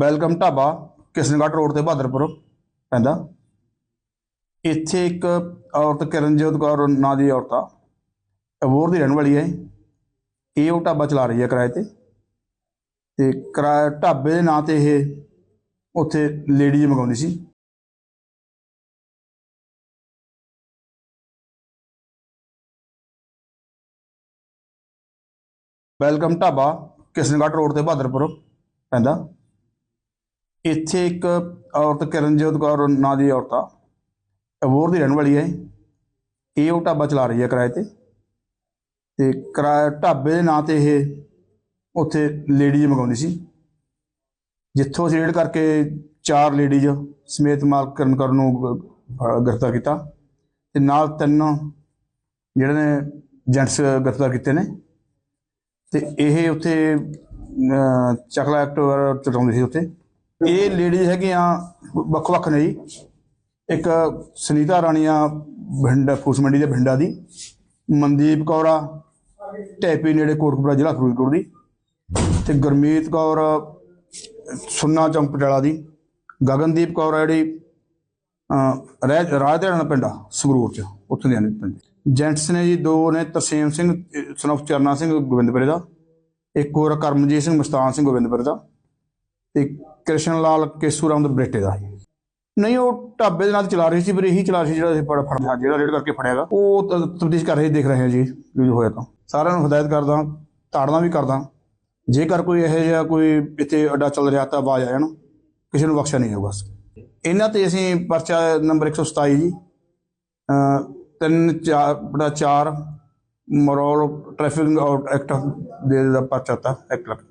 Welcome Dhaba Kishangarh road ਤੇ ਬਹਾਦਰਪੁਰ ਪੈਂਦਾ। ਇੱਥੇ ਇੱਕ ਔਰਤ ਕਿਰਨਜੋਤ ਕੌਰ, ਨਾਂ ਦੀ ਔਰਤ ਆ। ਅਬੋਰ ਦੀ ਰਹਿਣ ਵਾਲੀ ਹੈ ਇਹ। ਉਹ ਢਾਬਾ ਚਲਾ ਰਹੀ ਹੈ ਕਿਰਾਏ ਤੇ। ਤੇ ਕਿਰਾਏ, ਢਾਬੇ ਦੇ ਨਾਂ ਤੇ ਇਹ ਉੱਥੇ ਲੇਡੀਜ਼ ਮੰਗਾਉਂਦੀ ਸੀ। ਵੈਲਕਮ ਢਾਬਾ ਕਿਸ਼ਨਗੜ੍ਹ ਰੋਡ ਤੇ ਬਹਾਦਰਪੁਰ ਪੈਂਦਾ। ਇੱਥੇ ਇੱਕ ਔਰਤ ਕਿਰਨਜੋਤ ਕੌਰ, ਨਾਂ ਦੀ ਔਰਤ ਆ। ਅਬੋਰ ਦੀ ਰਹਿਣ ਵਾਲੀ ਹੈ ਇਹ। ਉਹ ਢਾਬਾ ਚਲਾ ਰਹੀ ਹੈ ਕਿਰਾਏ ਤੇ। ਤੇ ਕਿਰਾਏ, ਢਾਬੇ ਦੇ ਨਾਂ ਤੇ ਇਹ ਉੱਥੇ ਲੇਡੀਜ਼ ਮੰਗਾਉਂਦੀ ਸੀ। ਜਿੱਥੋਂ ਅਸੀਂ ਰੇਡ ਕਰਕੇ ਚਾਰ ਲੇਡੀਜ਼ ਸਮੇਤ ਮਾਲਕ ਕਰਨ ਕਰਨ ਨੂੰ ਗ੍ਰਿਫਤਾਰ ਕੀਤਾ। ਤੇ ਨਾਲ ਤਿੰਨ ਜਿਹੜੇ ਨੇ ਜੈਂਟਸ ਗ੍ਰਿਫਤਾਰ ਕੀਤੇ ਨੇ। ਤੇ ਇਹ ਉੱਥੇ ਚਕਲਾ ਐਕਟ ਚਲਾਉਂਦੇ ਸੀ ਉੱਥੇ। ਇਹ ਲੇਡੀਜ਼ ਹੈਗੀਆਂ ਵੱਖ-ਵੱਖ ਨੇ ਜੀ। ਇੱਕ ਸੁਨੀਤਾ ਰਾਣੀਆ ਭਿੰਡਾ, ਫੂਸ ਮੰਡੀ ਦੇ ਭਿੰਡਾ ਦੀ। ਮਨਦੀਪ ਕੌਰ ਆ ਟੈਪੀ ਨੇੜੇ ਕੋਟਕਪੁਰਾ ਜ਼ਿਲ੍ਹਾ ਫਿਰੋਜ਼ਪੁਰ ਦੀ। ਤੇ ਗੁਰਮੀਤ ਕੌਰ, ਸੁੰਨਾ ਚੌਂਕ ਪਟਿਆਲਾ ਦੀ। ਗਗਨਦੀਪ ਕੌਰ ਆ ਜਿਹੜੀ ਰਹਿ ਰਾਜ ਦੇ ਪਿੰਡ ਆ, ਸੰਗਰੂਰ ਚ, ਉੱਥੋਂ ਦੇ ਨੇ ਪਿੰਡ। ਜੈਂਟਸ ਨੇ ਜੀ ਦੋ ਨੇ, ਤਰਸੇਮ ਸਿੰਘ, ਸਨਫ ਚਰਨਾ ਸਿੰਘ, ਗੋਬਿੰਦਪੁਰੇ ਦਾ। ਇੱਕ ਹੋਰ ਕਰਮਜੀਤ ਸਿੰਘ, ਮਸਤਾਨ ਸਿੰਘ, ਗੋਬਿੰਦਪੁਰੇ ਦਾ। ਤੇ ਕ੍ਰਿਸ਼ਨ ਲਾਲ ਕੇਸੂਰਾਮ ਦੇ ਬਰੇਟੇ ਦਾ। ਨਹੀਂ, ਉਹ ਢਾਬੇ ਦੇ ਨਾਲ ਚਲਾ ਰਹੀ ਸੀ, ਫਿਰ ਇਹੀ ਚਲਾ ਰਹੀ ਸੀ ਜਿਹੜਾ ਅਸੀਂ ਫੜ ਫੜ ਜਿਹੜਾ ਰੇਡ ਕਰਕੇ ਫੜਿਆਗਾ ਉਹ ਤਬਦੀਸ਼ ਕਰ ਰਹੇ ਦੇਖ ਰਹੇ ਹਾਂ ਜੀ, ਜੋ ਹੋਇਆ ਤਾਂ। ਸਾਰਿਆਂ ਨੂੰ ਹਦਾਇਤ ਕਰਦਾ, ਤਾੜਨਾ ਵੀ ਕਰਦਾ। ਜੇਕਰ ਕੋਈ ਇਹੋ ਜਿਹਾ ਕੋਈ ਇੱਥੇ ਅੱਡਾ ਚੱਲ ਰਿਹਾ ਤਾਂ ਆਵਾਜ਼ ਆ ਜਾਣ, ਕਿਸੇ ਨੂੰ ਬਖਸ਼ਿਆ ਨਹੀਂ ਜਾਊ ਬਸ ਇਹਨਾਂ ਤੇ ਅਸੀਂ ਪਰਚਾ ਨੰਬਰ 127 ਜੀ ਅ ਤਿੰਨ ਚਾਰ ਬੜਾ 4 ਮਰੋਲ ਟ੍ਰੈਫਿਕ ਐਕਟ ਦੇ ਦਾ ਪਰਚਾ ਤਾ ਐਕਟ ਲੱਗ